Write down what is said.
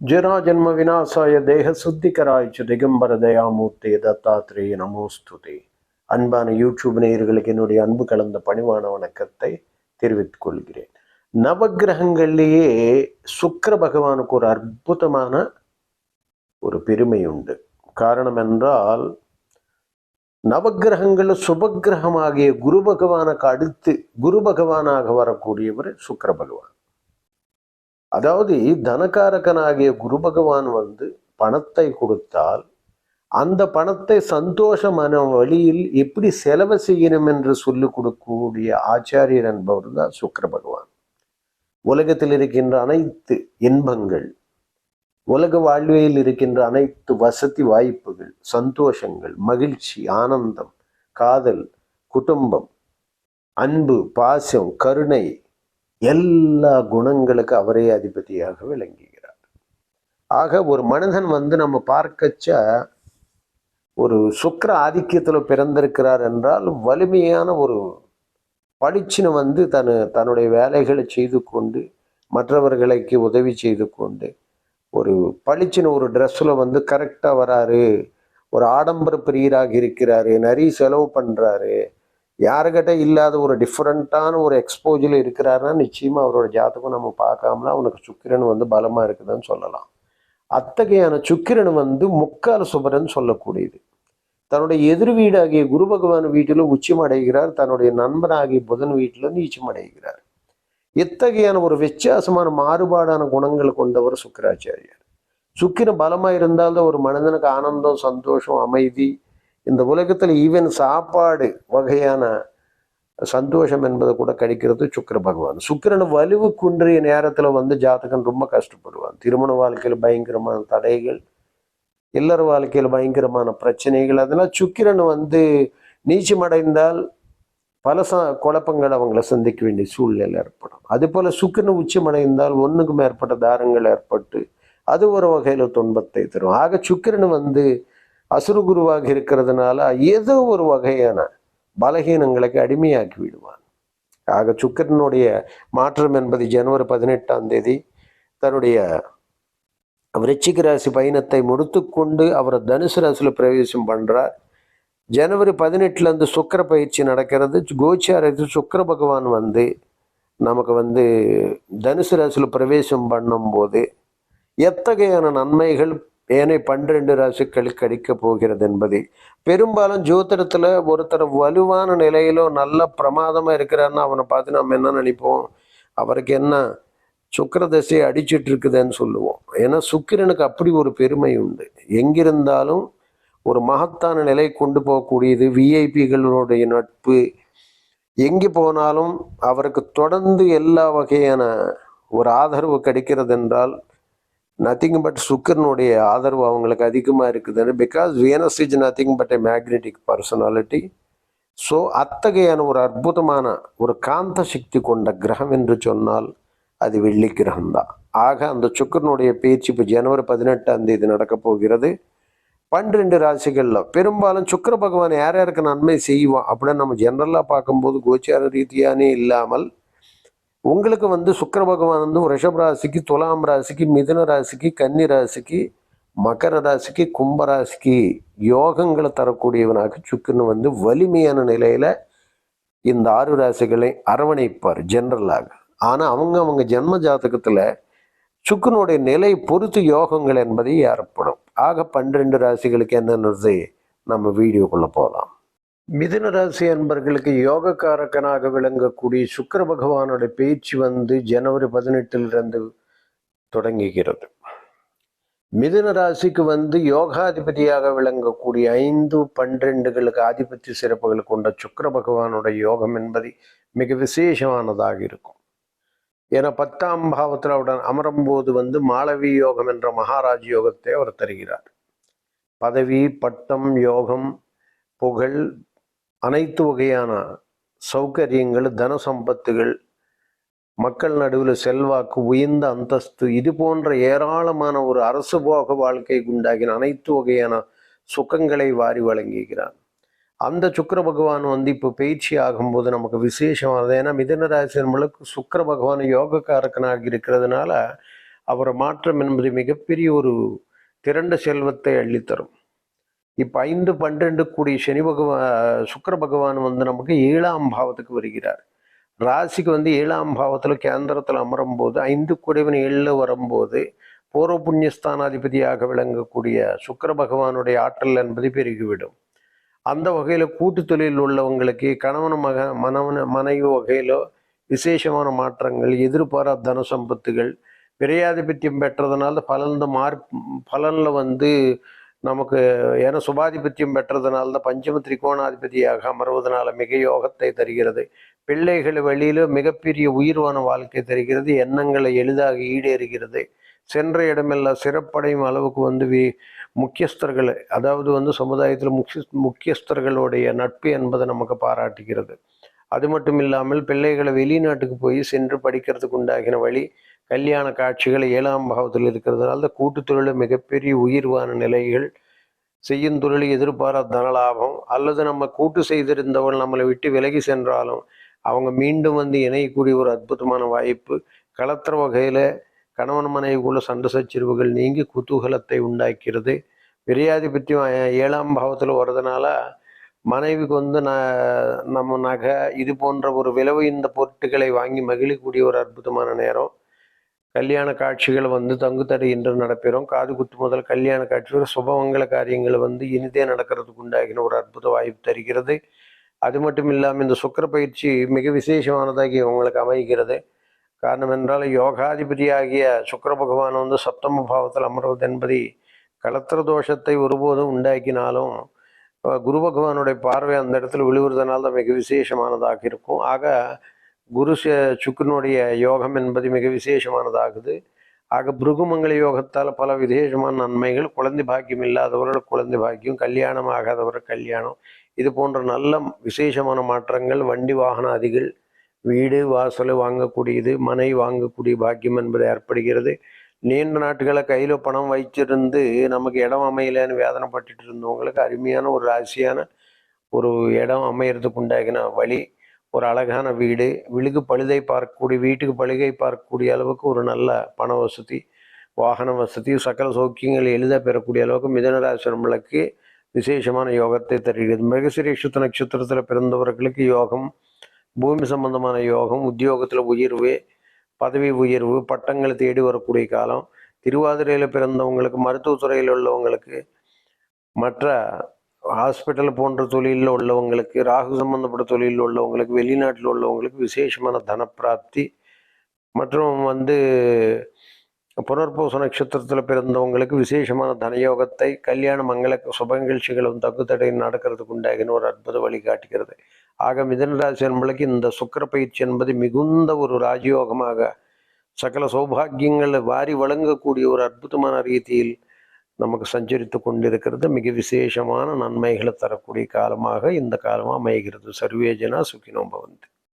ಜರಾಜನ್ಮ ವಿನಾಶಾಯ ದೇಹ சுத்திகராய்ச்சு திகம்பர தயாமூர்த்தி தத்தாத்திரேய நமோஸ்துதே அன்பான யூடியூப் நேயர்களுக்கு என்னுடைய அன்பு கலந்த பணிவான வணக்கத்தை தெரிவித்துக் கொள்கிறேன் நவக்கிரகங்கள்லேயே சுக்கிர பகவானுக்கு ஒரு அற்புதமான ஒரு பெருமை உண்டு காரணம் என்றால் நவக்கிரகங்கள் சுபகிரகமாகிய குரு பகவானுக்கு அடுத்து குரு பகவானாக வரக்கூடியவர் சுக்கர பகவான். அதாவது தனகாரகனாகிய குரு பகவான் வந்து பணத்தை கொடுத்தால் அந்த பணத்தை சந்தோஷமான வழியில் எப்படி செலவு செய்யணும் என்று சொல்லிக் கொடுக்கக்கூடிய ஆச்சாரியர் என்பவர் தான் சுக்கர பகவான். உலகத்தில் இருக்கின்ற அனைத்து இன்பங்கள் உலக வாழ்வியல் இருக்கின்ற அனைத்து வசதி வாய்ப்புகள் சந்தோஷங்கள் மகிழ்ச்சி ஆனந்தம் காதல் குடும்பம் அன்பு பாசம் கருணை எல்லா குணங்களுக்கு அவரே அதிபதியாக விளங்குகிறார். ஆக ஒரு மனிதன் வந்து நம்ம பார்க்கச்ச ஒரு சுக்கர ஆதிக்கத்தில் பிறந்திருக்கிறார் என்றால் வலிமையான ஒரு பளிச்சினை வந்து தன் தன்னுடைய வேலைகளை செய்து கொண்டு மற்றவர்களுக்கு உதவி செய்து கொண்டு ஒரு பளிச்சுன்னு ஒரு ட்ரெஸ்ஸில் வந்து கரெக்டாக வராரு. ஒரு ஆடம்பர பிரியராக இருக்கிறாரு. நிறைய செலவு பண்ணுறாரு யாருக்கிட்ட இல்லாத ஒரு டிஃப்ரெண்ட்டான ஒரு எக்ஸ்போஜில் இருக்கிறாருன்னா நிச்சயமாக அவரோட ஜாதகம் நம்ம பார்க்காமல அவனுக்கு சுக்கிரன் வந்து பலமாக இருக்குதுன்னு சொல்லலாம். அத்தகையான சுக்கிரன் வந்து முக்கால சுபரன் சொல்லக்கூடியது. தன்னுடைய எதிர் வீடாகிய குரு பகவான் வீட்டிலும் உச்சம் அடைகிறார். தன்னுடைய நண்பனாகிய புதன் வீட்டிலும் நீச்சம் அடைகிறார். இத்தகையான ஒரு வித்தியாசமான மாறுபாடான குணங்கள் கொண்டவர் சுக்கராச்சாரியார். சுக்கிரன் பலமாக இருந்தால்தான் ஒரு மனிதனுக்கு ஆனந்தம் சந்தோஷம் அமைதி. இந்த உலகத்தில் ஈவன் சாப்பாடு வகையான சந்தோஷம் என்பதை கூட கிடைக்கிறது சுக்கிர பகவான். சுக்கிரன் வலுவு குன்றிய நேரத்தில் வந்து ஜாதகன் ரொம்ப கஷ்டப்படுவான். திருமண வாழ்க்கையில் பயங்கரமான தடைகள் இல்லற வாழ்க்கையில் பயங்கரமான பிரச்சனைகள் அதெல்லாம் சுக்கிரன் வந்து நீச்சமடைந்தால் பல ச குழப்பங்கள் அவங்கள சந்திக்க வேண்டிய சூழ்நிலை ஏற்படும். அது போல சுக்கிரன் உச்சமடைந்தால் ஒன்றுக்கு மேற்பட்ட தாரங்கள் ஏற்பட்டு அது ஒரு வகையில் துன்பத்தை தரும். ஆக சுக்கிரன் வந்து அசுரகுருவாக இருக்கிறதுனால ஏதோ ஒரு வகையான பலகீனங்களுக்கு அடிமையாக்கி விடுவான். ஆக சுக்கரனுடைய மாற்றம் என்பது ஜனவரி பதினெட்டாம் தேதி தன்னுடைய விருச்சிக ராசி பயணத்தை முடித்துக்கொண்டு அவர் தனுசு ராசியில் பிரவேசம் பண்ணுறார் ஜனவரி பதினெட்டுலேருந்து சுக்கர பயிற்சி நடக்கிறது. கோச்சாரத்தில் சுக்கர பகவான் வந்து நமக்கு வந்து தனுசு ராசியில் பிரவேசம் பண்ணும்போது எத்தகையான நன்மைகள் ஏனை பன்னிரண்டு ராசிகளுக்கு அடிக்க போகிறது என்பது. பெரும்பாலும் ஜோதிடத்தில் ஒருத்தர் வலுவான நிலையிலோ நல்ல பிரமாதமாக இருக்கிறான்னு அவனை பார்த்து நம்ம என்ன நினைப்போம்? அவருக்கு என்ன சுக்கர தசையை அடிச்சிட்டு இருக்குதுன்னு சொல்லுவோம். ஏன்னா சுக்கிரனுக்கு அப்படி ஒரு பெருமை உண்டு. எங்கிருந்தாலும் ஒரு மகத்தான நிலை கொண்டு போகக்கூடியது விஐபிகளுடைய நட்பு. எங்கே போனாலும் அவருக்கு தொடர்ந்து எல்லா வகையான ஒரு ஆதரவு கிடைக்கிறது என்றால் நத்திங் பட் சுக்கரனுடைய ஆதரவு அவங்களுக்கு அதிகமாக இருக்குதுன்னு because Venus is nothing but a magnetic personality so அத்தகையான ஒரு அற்புதமான ஒரு காந்த சக்தி கொண்ட கிரகம் என்று சொன்னால் அது வெள்ளி கிரகம்தான். ஆக அந்த சுக்கரனுடைய பேச்சு இப்போ ஜனவரி பதினெட்டாம் தேதி நடக்கப் போகிறது. பன்னிரெண்டு ராசிகளில். பெரும்பாலும் சுக்கர பகவான் யார் யாருக்கு நன்மை செய்வான் அப்படின்னு நம்ம ஜென்ரலாக பார்க்கும்போது கோச்சார ரீதியானே இல்லாமல் உங்களுக்கு வந்து சுக்கர பகவான் வந்து ரிஷப் ராசிக்கு துலாம் ராசிக்கு மிதுன ராசிக்கு கன்னி ராசிக்கு மகர ராசிக்கு கும்ப ராசிக்கு யோகங்களை தரக்கூடியவனாக சுக்கரன் வந்து வலிமையான நிலையில் இந்த ஆறு ராசிகளை அரவணைப்பார் ஜென்ரலாக ஆனால் அவங்க அவங்க ஜென்ம ஜாதகத்தில் சுக்கனுடைய நிலை பொறுத்து யோகங்கள் என்பதை ஏற்படும். ஆக பன்னிரெண்டு ராசிகளுக்கு என்னென்னது நம்ம வீடியோக்குள்ளே போகலாம் மிதுன ராசி அன்பர்களுக்கு யோகக்காரக்கனாக விளங்கக்கூடிய சுக்கர பகவானோட பேச்சு வந்து ஜனவரி பதினெட்டிலிருந்து தொடங்குகிறது. மிதுன ராசிக்கு வந்து யோகாதிபதியாக விளங்கக்கூடிய ஐந்து பன்னிரெண்டுகளுக்கு ஆதிபத்திய சிறப்புகள் கொண்ட சுக்கர பகவானோட யோகம் என்பது மிக விசேஷமானதாக இருக்கும். ஏன்னா பத்தாம் பாவத்தில் அவருடன் அமரும்போது வந்து மாளவி யோகம் என்ற மகாராஜ் யோகத்தை அவர் தருகிறார். பதவி பட்டம் யோகம் புகழ் அனைத்து வகையான சௌகரியங்கள் தன சம்பத்துகள் மக்கள் நடுவில் செல்வாக்கு உயர்ந்த அந்தஸ்து இது போன்ற ஏராளமான ஒரு அரசு போக வாழ்க்கைக்கு உண்டாகின அனைத்து வகையான சுகங்களை வாரி வழங்குகிறான் அந்த சுக்கர பகவான் வந்து இப்போ பயிற்சி ஆகும்போது நமக்கு விசேஷமானது ஏன்னா மிதன ராசி நம்மளுக்கு சுக்கிர பகவான் யோகக்காரக்கனாக இருக்கிறதுனால அவரை மாற்றம் என்பது மிகப்பெரிய ஒரு திரண்ட செல்வத்தை அள்ளித்தரும். இப்போ ஐந்து பன்னெண்டு கூடிய சனி பகவான் சுக்கர பகவான் வந்து நமக்கு ஏழாம் பாவத்துக்கு வருகிறார். ராசிக்கு வந்து ஏழாம் பாவத்தில் கேந்திரத்தில் அமரும் போது ஐந்து குடைவன் ஏழில் வரும்போது பூர்வ புண்ணியஸ்தானாதிபதியாக விளங்கக்கூடிய சுக்கர பகவானுடைய ஆற்றல் என்பது பெருகிவிடும். அந்த வகையில் கூட்டு தொழில் உள்ளவங்களுக்கு கணவன் மக மனவன மனைவி வகையிலோ விசேஷமான மாற்றங்கள் எதிர்பாராத தன சம்பத்துகள் விரையாதிபத்தியம் பெற்றதுனால பலன் மார் பலனில் வந்து நமக்கு ஏன்னா சுபாதிபத்தியம் பெற்றதுனால தான் பஞ்சம திரிகோணாதிபதியாக அமர்வதனால மிக யோகத்தை தருகிறது. பிள்ளைகள் வெளியில மிகப்பெரிய உயிர்வான வாழ்க்கை தருகிறது. எண்ணங்களை எளிதாக ஈடேறுகிறது. சென்ற இடமெல்லாம் சிறப்படையும் அளவுக்கு வந்து வி முக்கியஸ்தர்கள் அதாவது வந்து சமுதாயத்தில் முக்கிய முக்கியஸ்தர்களுடைய நட்பு என்பதை நமக்கு பாராட்டுகிறது. அது மட்டும் இல்லாமல் பிள்ளைகளை வெளிநாட்டுக்கு போய் சென்று படிக்கிறதுக்கு உண்டாகின வழி கல்யாண காட்சிகள் ஏழாம் பாவத்தில் இருக்கிறதுனால இந்த கூட்டுத் தொழில் மிகப்பெரிய உயிர்வான நிலைகள் செய்யும் தொழில் எதிர்பாராத தனலாபம் அல்லது நம்ம கூட்டு செய்திருந்தவள் நம்மளை விட்டு விலகி சென்றாலும் அவங்க மீண்டும் வந்து இணையக்கூடிய ஒரு அற்புதமான வாய்ப்பு களத்திர வகையில் கணவன் மனைவிக்குள்ள சண்டை சச்சரிவுகள் நீங்கி குதூகலத்தை உண்டாக்கிறது. விரையாதிபத்தியம் ஏழாம் பாவத்தில் வர்றதுனால மனைவிக்கு வந்து ந நம்ம நகை இது போன்ற ஒரு விலவு இந்த பொருட்களை வாங்கி மகிழக்கூடிய ஒரு அற்புதமான நேரம். கல்யாண காட்சிகள் வந்து தங்குத்தடை என்று நடப்பெறும். காது குத்து முதல் கல்யாண காட்சிகள் சுபமங்கல காரியங்கள் வந்து இனிதே நடக்கிறதுக்கு உண்டாகின ஒரு அற்புத வாய்ப்பு தருகிறது. அது மட்டும் இல்லாமல் இந்த சுக்கர பயிற்சி மிக விசேஷமானதாகி உங்களுக்கு அமைகிறது. காரணம் என்றால் யோகாதிபதியாகிய சுக்கர பகவான் வந்து சப்தம பாவத்தில் அமர்வது என்பதை களத்திர தோஷத்தை ஒருபோதும் உண்டாக்கினாலும் குரு பகவானுடைய பார்வை அந்த இடத்துல விழுவுறதுனால தான் மிக விசேஷமானதாக இருக்கும். ஆக குரு சுக்கரனுடைய யோகம் என்பது மிக விசேஷமானதாகுது. ஆக பிருகுமங்கல யோகத்தால் பல விசேஷமான நன்மைகள் குழந்தை பாக்கியம் இல்லாதவர்கள் குழந்தை பாக்கியம் கல்யாணம் ஆகாதவர்கள் கல்யாணம் இது போன்ற நல்ல விசேஷமான மாற்றங்கள் வண்டி வாகன அதிகள் வீடு வாசல் வாங்கக்கூடியது மனை வாங்கக்கூடிய பாக்கியம் என்பது ஏற்படுகிறது. நீண்ட நாட்டுகளை கையில் பணம் வைச்சிருந்து நமக்கு இடம் அமையலன்னு வேதனைப்பட்டுட்டு இருந்தவங்களுக்கு அருமையான ஒரு ராசியான ஒரு இடம் அமையறதுக்கு உண்டாகின வழி ஒரு அழகான வீடு விழுகு பழுதை பார்க்கக்கூடிய வீட்டுக்கு பழுகை பார்க்கக்கூடிய அளவுக்கு ஒரு நல்ல பண வசதி வாகன வசதி சகல சௌக்கியங்கள் எளிதாக பெறக்கூடிய அளவுக்கு மிதனராசிரமளுக்கு விசேஷமான யோகத்தை தருகிறது. மிருகசிரீஷத்து நட்சத்திரத்தில் பிறந்தவர்களுக்கு யோகம் பூமி சம்பந்தமான யோகம் உத்தியோகத்தில் உயர்வு பதவி உயர்வு பட்டங்களை தேடி வரக்கூடிய காலம் திருவாதிரையில் பிறந்தவங்களுக்கு மருத்துவத்துறையில் உள்ளவங்களுக்கு மற்ற ஹாஸ்பிட்டல் போன்ற தொழிலில் உள்ளவங்களுக்கு ராகு சம்பந்தப்பட்ட தொழிலில் உள்ளவங்களுக்கு வெளிநாட்டில் உள்ளவங்களுக்கு விசேஷமான தனப்பிராப்தி மற்றும் வந்து புனர்பூச நட்சத்திரத்தில் பிறந்தவங்களுக்கு விசேஷமான தனயோகத்தை கல்யாண மங்கள சுப நிகழ்ச்சிகளும் தகுத்தடை நடக்கிறதுக்கு உண்டாகின ஒரு அற்புத வழிகாட்டுகிறது ஆக மிதனராசி என்பளுக்கு இந்த சுக்கர பயிற்சி என்பது மிகுந்த ஒரு ராஜயோகமாக சகல சௌபாகியங்களை வாரி வழங்கக்கூடிய ஒரு அற்புதமான ரீதியில் நமக்கு சஞ்சரித்து கொண்டிருக்கிறது. மிக விசேஷமான நன்மைகளை தரக்கூடிய காலமாக இந்த காலமாக அமைகிறது. சர்வேஜனா சுகினோம்பவந்து